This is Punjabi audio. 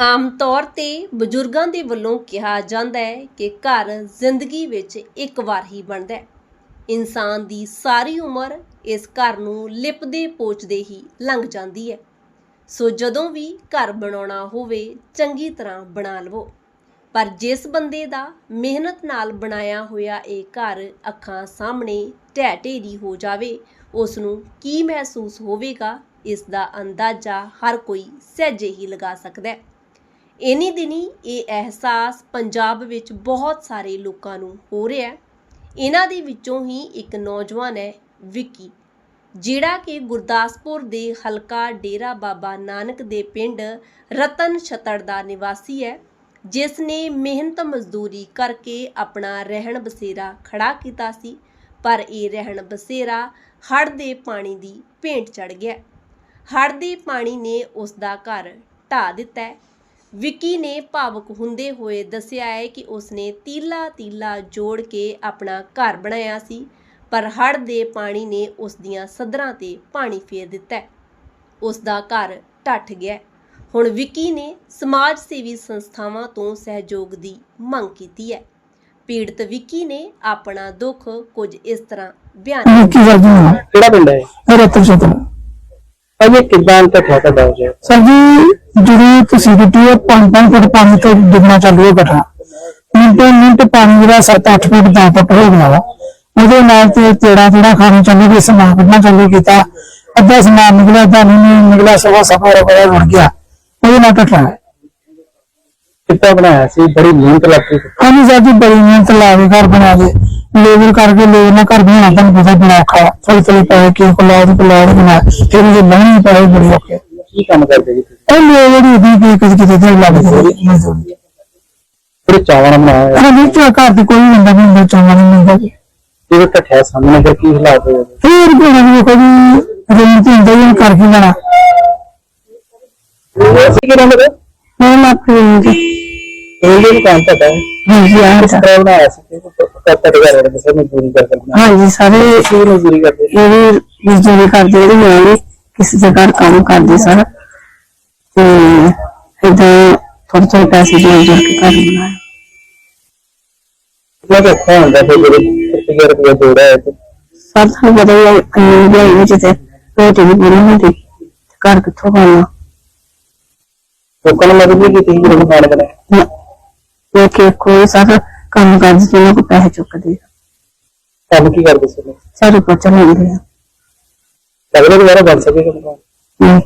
ਆਮ ਤੌਰ ਤੇ ਬਜ਼ੁਰਗਾਂ ਦੇ ਵੱਲੋਂ ਕਿਹਾ ਜਾਂਦਾ ਹੈ ਕਿ ਘਰ ਜ਼ਿੰਦਗੀ ਵਿੱਚ ਇੱਕ ਵਾਰ ਹੀ ਬਣਦਾ ਹੈ। ਇਨਸਾਨ ਦੀ ਸਾਰੀ ਉਮਰ ਇਸ ਘਰ ਨੂੰ ਲਿਪਦੇ ਪੋਚਦੇ ਹੀ ਲੰਘ ਜਾਂਦੀ ਹੈ। ਸੋ ਜਦੋਂ ਵੀ ਘਰ ਬਣਾਉਣਾ ਹੋਵੇ, ਚੰਗੀ ਤਰ੍ਹਾਂ ਬਣਾ ਲਵੋ। ਪਰ ਜਿਸ ਬੰਦੇ ਦਾ ਮਿਹਨਤ ਨਾਲ ਬਣਾਇਆ ਹੋਇਆ ਇਹ ਘਰ ਅੱਖਾਂ ਸਾਹਮਣੇ ਢਹਿ ਢੇਰੀ ਹੋ ਜਾਵੇ ਉਸ ਨੂੰ ਕੀ ਮਹਿਸੂਸ ਹੋਵੇਗਾ, ਇਸ ਦਾ ਅੰਦਾਜ਼ਾ ਹਰ ਕੋਈ ਸਹਿਜੇ ਹੀ ਲਗਾ ਸਕਦਾ ਹੈ। ਇਨੀ ਦਿਨੀ ਇਹ ਅਹਿਸਾਸ ਪੰਜਾਬ ਵਿੱਚ ਬਹੁਤ ਸਾਰੇ ਲੋਕਾਂ ਨੂੰ ਹੋ ਰਿਹਾ ਇਹਨਾਂ ਦੇ ਵਿੱਚੋਂ ਹੀ ਇੱਕ ਨੌਜਵਾਨ ਹੈ ਵਿੱਕੀ, ਜਿਹੜਾ ਕਿ ਗੁਰਦਾਸਪੁਰ ਦੇ ਹਲਕਾ ਡੇਰਾ ਬਾਬਾ ਨਾਨਕ ਦੇ ਪਿੰਡ ਰਤਨ ਛਤੜ ਦਾ ਨਿਵਾਸੀ ਹੈ, ਜਿਸ ਨੇ ਮਿਹਨਤ ਮਜ਼ਦੂਰੀ ਕਰਕੇ ਆਪਣਾ ਰਹਿਣ ਬਸੇਰਾ ਖੜਾ ਕੀਤਾ ਸੀ, ਪਰ ਇਹ ਰਹਿਣ ਬਸੇਰਾ ਹੜ੍ਹ ਦੇ ਪਾਣੀ ਦੀ ਭੇਂਟ ਚੜ ਗਿਆ। ਹੜ੍ਹ ਦੇ ਪਾਣੀ ਨੇ ਉਸ ਦਾ ਘਰ ਢਾ ਦਿੱਤਾ ਵਿੱਕੀ ਨੇ ਭਾਵੁਕ ਹੁੰਦੇ ਹੋਏ ਦੱਸਿਆ ਹੈ ਕਿ ਉਸਨੇ ਤੀਲਾ ਤੀਲਾ ਜੋੜ ਕੇ ਆਪਣਾ ਘਰ ਬਣਾਇਆ ਸੀ ਪਰ ਹੜ੍ਹ ਦੇ ਪਾਣੀ ਨੇ ਉਸ ਦੀਆਂ ਸਦਰਾਂ ਤੇ ਪਾਣੀ ਫੇਰ ਦਿੱਤਾ। ਉਸ ਦਾ ਘਰ ਢੱਠ ਗਿਆ। ਹੁਣ ਵਿੱਕੀ ਨੇ ਸਮਾਜ ਸੇਵੀ ਸੰਸਥਾਵਾਂ ਤੋਂ ਸਹਿਯੋਗ ਦੀ ਮੰਗ ਕੀਤੀ ਹੈ ਪੀੜਤ ਵਿੱਕੀ ਨੇ ਆਪਣਾ ਦੁੱਖ ਕੁਝ ਇਸ ਤਰ੍ਹਾਂ ਬਿਆਨ ਕੀ ਗੱਲ ਜੀ ਕਿਹੜਾ ਪਿੰਡ ਹੈ ਇਹ ਰਤਨ ਚਤਨ ਅਜੇ ਕਿਦਾਂ ਤੇ ਠੇਕਾ ਦਾ ਹੋ ਗਿਆ ਸਰ ਜੀ ਜਿਹੜੀ ਤੁਸੀਂ ਦਿੱਤੀ ਹੈ 5-5 ਫੁੱਟ ਪਾਣੀ ਤੋਂ ਡੁੱਬਣਾ ਚਾਲੂ ਹੋ ਗਿਆ ਮਿੰਟ ਮਿੰਟ ਪਾਣੀ ਜਿਹੜਾ 7-8 ਫੁੱਟ ਦਾ ਫੁੱਟ ਹੋ ਗਿਆ ਵਾ ਉਹਦੇ ਨਾਲ ਤੇ ਤੇੜਾ ਤੇੜਾ ਖਾਣਾ ਚਾਲੂ ਵੀ ਸਮਾਨ ਕੱਢਣਾ ਚਾਲੂ ਕੀਤਾ। ਅੱਧਾ ਸਮਾਨ ਨਿਕਲਿਆ ਅੱਧਾ ਨਹੀਂ ਨਿਕਲਿਆ ਸਵਾ ਸਫਾ ਰੁਪਇਆ ਰੁੜ ਗਿਆ। ਉਹਦੇ ਨਾਲ ਟੱਟਾ ਹੈ। ਕਿੱਦਾਂ ਬਣਾਇਆ ਸੀ? ਬੜੀ ਮਿਹਨਤ ਲੱਗੀ। ਹਾਂਜੀ ਸਰ ਜੀ ਬੜੀ ਮਿਹਨਤ ਲਾ ਕੇ ਘਰ ਬਣਾ ਕੇ। ਲੇਬਰ ਕਰਕੇ ਲੋਕ ਨਾ ਘਰ ਬਣਾਉਣਾ ਤੁਹਾਨੂੰ ਪਤਾ ਬੜਾ ਔਖਾ ਥੋੜੀ ਥੋੜੀ ਪੈ ਕੇ ਕੋਲਾਦ ਕੋਲਾਦ ਬਣਾ ਫਿਰ ਜੇ ਨਹੀਂ ਪਏ ਬੜੀ ਔਖੇ। ਕੀ ਕੰਮ ਕਰਦੇ ਜੀ ਤੁਸੀਂ? ਉਹ ਲੇਬਰ ਹੀ ਦੀ ਕਿ ਕਿਤੇ ਕਿਤੇ ਲੱਗ ਗਈ ਫਿਰ ਚਾਵਲ ਬਣਾਇਆ। ਹਾਂ ਨਹੀਂ ਤਾਂ ਘਰ ਦੀ ਕੋਈ ਬੰਦਾ ਨਹੀਂ ਹੁੰਦਾ ਚਾਹਾਂ ਨਹੀਂ ਹੁੰਦਾ ਜੀ। ਜੇ ਠੱਠਿਆ ਸਾਹਮਣੇ ਫਿਰ ਕੀ ਹਾਲਾਤ ਹੋਏ? ਫਿਰ ਕੋਈ ਨਾ ਕੋਈ ਰੇਂਜ ਤੇ ਹੁੰਦਾ ਹੀ ਕਰ ਕੀ ਲੈਣਾ। ਸੀ ਕਿ ਨੰਬਰ ਮੈਂ ਲੱਗ ਜੀ। ਇਹ ਵੀ ਦੁਕਾਨ ਤੁਹਾਡਾ ਹੈ। ਹਾਂ ਜੀ ਆ ਕਿਸ ਤਰ੍ਹਾਂ ਬਣਾਇਆ ਸੀ? ਕਿ ਕੱਟ ਘਰ ਵਾਲੇ ਕਿਸੇ ਮਜ਼ਦੂਰੀ ਕਰਕੇ ਬਣਾਇਆ ਹਾਂ ਜੀ ਸਾਰੇ ਕੀ ਮਜ਼ਦੂਰੀ ਕਰਦੇ ਇਹ ਵੀ ਮਜ਼ਦੂਰੀ ਕਰਦੇ ਇਹਦੇ ਨਾਲ ਹੀ ਕਿਸੇ ਘਰ ਕੰਮ ਕਰਦੇ ਸਨ ਤੇ ਇਦਾਂ ਥੋੜੇ ਥੋੜੇ ਪੈਸੇ ਜੋੜ ਜੋੜ ਕੇ ਘਰ ਬਣਾਇਆ। ਕਿੰਨਾ ਕੁ ਔਖਾ ਹੁੰਦਾ ਫਿਰ ਜਿਹੜੇ 1000 ਰੁਪਏ ਜੋੜਿਆ ਹੈ ਤੇ। ਸਭ ਤੁਹਾਨੂੰ ਪਤਾ ਹੀ ਹੈ ਅੰਨੀ ਦੇ ਵਿੱਚ ਤੇ ਰੋਟੀ ਵੀ ਪੂਰੀ ਹੁੰਦੀ ਘਰ ਕਿੱਥੋਂ ਖਾਣਾ ਲੋਕਾਂ ਨੂੰ ਮਦਦ ਵੀ ਕੀਤੀ ਸੀ ਜਦੋਂ ਖਾਣ ਬਣਾਇਆ ਇਹ ਕਿ ਕੋਈ ਸਾਰਾ ਕੰਮ ਕਰਦੇ ਜਿਹਨਾਂ ਕੋ ਪੈਸੇ ਚੁੱਕਦੇ ਆ। ਕੰਮ ਕੀ ਕਰਦੇ ਸੀ? ਸਾਰੇ ਪੋਚਾ ਲਾਉਂਦੇ ਆ। ਲੱਗਦਾ ਦੁਬਾਰਾ ਬਣ ਸਕੇਗਾ ਮਕਾਨ ਨਹੀਂ।